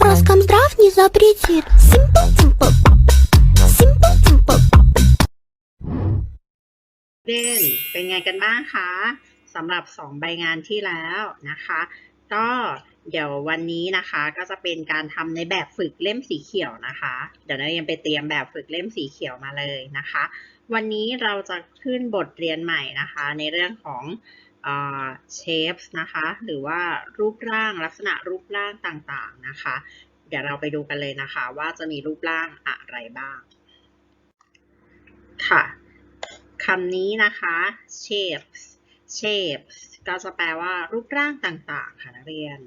Роскомздрав не запретит. Симпл-тимпл. Симпл-тимпл. เด่นเป็นไงกันบ้างคะสำหรับ 2 ใบงานที่แล้วนะคะ ก็เดี๋ยววันนี้นะคะก็จะเป็นการทำในแบบฝึกเล่มสีเขียวนะคะ เดี๋ยวนักเรียนไปเตรียมแบบฝึกเล่มสีเขียวมาเลยนะคะ วันนี้เราจะขึ้นบทเรียนใหม่นะคะ ในเรื่องของ เชฟนะคะ หรือว่ารูปร่างลักษณะรูปร่างต่างๆนะคะ เดี๋ยวเราไปดูกันเลยนะคะว่าจะมีรูปร่างอะไรบ้าง ค่ะคำนี้นะคะ shapes shapes ก็จะแปลว่ารูปร่างต่างๆ ค่ะนักเรียน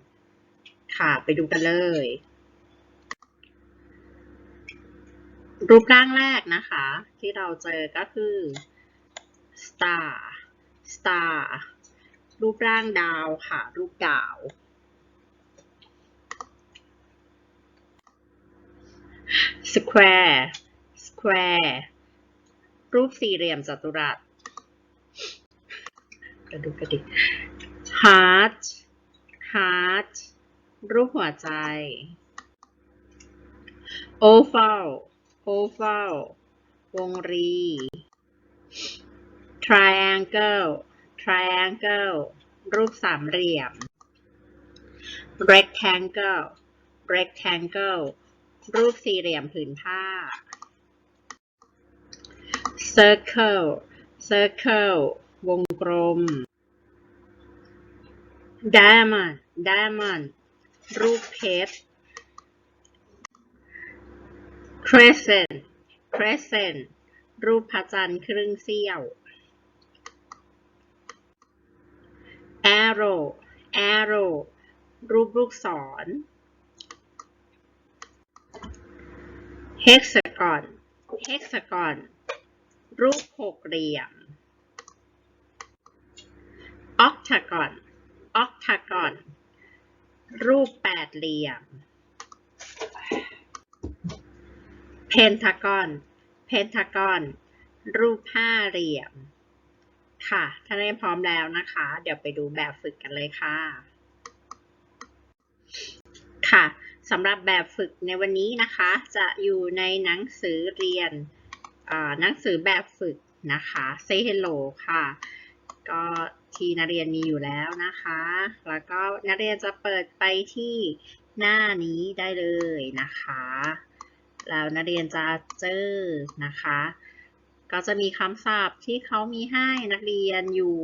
ค่ะไปดูกันเลย รูปร่างแรกนะคะ ที่เราเจอก็คือ star star รูปร่างดาวค่ะ รูปดาว square square รูปสี่เหลี่ยมจัตุรัสกระดูกกระดิก heart heart รูปหัวใจ oval oval วงรี triangle triangle รูปสามเหลี่ยม rectangle rectangle รูปสี่เหลี่ยมผืนผ้า circle circle วงกลม diamond diamond รูปเพชร crescent crescent รูปพระจันทร์ครึ่งเสี้ยว arrow arrow รูปลูกศร hexagon hexagon รูปหกเหลี่ยม octagon octagon รูปแปดเหลี่ยม pentagon pentagon รูปห้าเหลี่ยม ค่ะ ถ้าได้พร้อมแล้วนะคะ เดี๋ยวไปดูแบบฝึกกันเลยค่ะ ค่ะสำหรับแบบฝึกในวันนี้นะคะ จะอยู่ในหนังสือเรียนหนังสือแบบฝึกนะคะ Say Hello ค่ะ ก็ที่นักเรียนมีอยู่แล้วนะคะ แล้วก็นักเรียนจะเปิดไปที่หน้านี้ได้เลยนะคะ แล้วนักเรียนจะเจอนะคะ ก็จะมีคำศัพท์ที่เขามีให้นักเรียนอยู่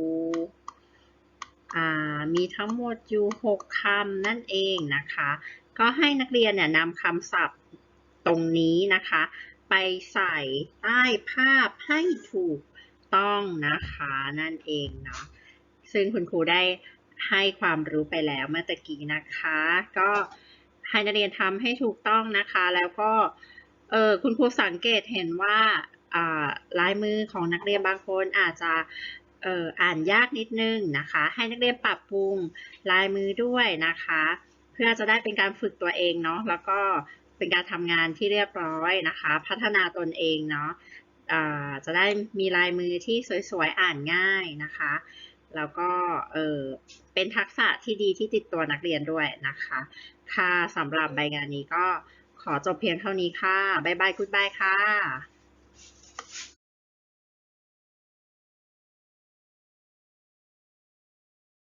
มีทั้งหมดอยู่ 6คำนั่นเองนะคะ ก็ให้นักเรียนเนี่ยนำคำศัพท์ตรงนี้นะคะ ไปใส่ใต้ภาพให้ถูกต้องนะคะนั่นเองเนาะซึ่งคุณครูได้ให้ความรู้ไปแล้วเมื่อตะกี้นะคะ ก็ให้นักเรียนทำให้ถูกต้องนะคะ แล้วก็เออคุณครูสังเกตเห็นว่า ลายมือของนักเรียนบางคนอาจจะอออ่านยากนิดนึงนะคะ ให้นักเรียนปรับปรุงลายมือด้วยนะคะ เพื่อจะได้เป็นการฝึกตัวเองเนาะแล้วก็เป็นการทำงานที่เรียบร้อยนะคะ พัฒนาตนเองเนาะะจะได้มีลายมือที่สวยๆอ่านง่ายนะคะ แล้วก็เเป็นทักษะที่ดีที่ติดตัวนักเรียนด้วยนะคะค่ะสำหรับใบงานนี้ก็ขอจบเพียงเท่านี้ค่ะ บ๊ายบายคุณบายค่ะ